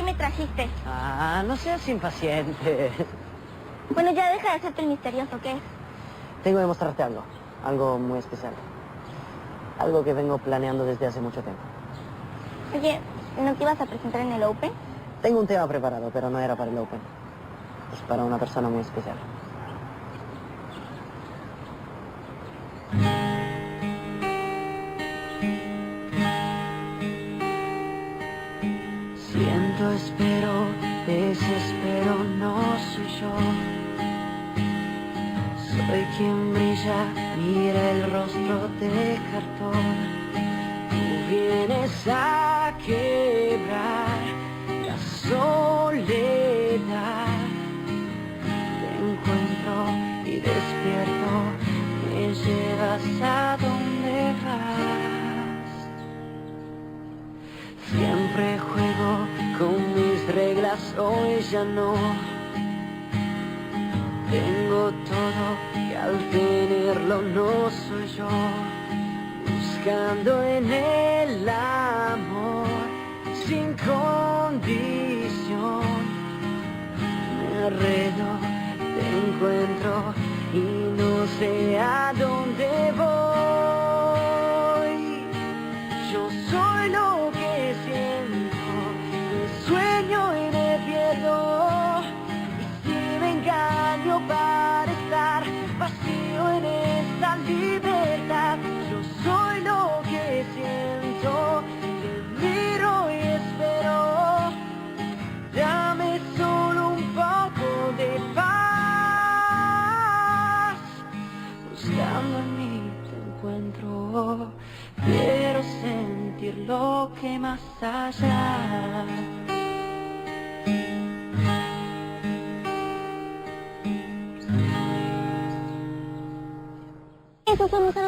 qué me trajiste? Ah, no seas impaciente. Bueno, ya deja de hacerte el misterioso, ¿qué es? Tengo que mostrarte algo, algo muy especial. Algo que vengo planeando desde hace mucho tiempo. Oye, ¿no te ibas a presentar en el Open? Tengo un tema preparado, pero no era para el Open. Es para una persona muy especial. Espero, desespero, no soy yo. Soy quien brilla, mira el rostro de cartón. Tú vienes a quebrar la soledad. Te encuentro y despierto, me llevas a donde reglas, hoy ya no. Tengo todo y al tenerlo no soy yo. Buscando en el amor sin condición. Me arredo, te encuentro y no sé libertad, yo soy lo que siento, te miro y espero. Dame solo un poco de paz. Buscando en mí te encuentro. Quiero sentir lo que más allá. 何?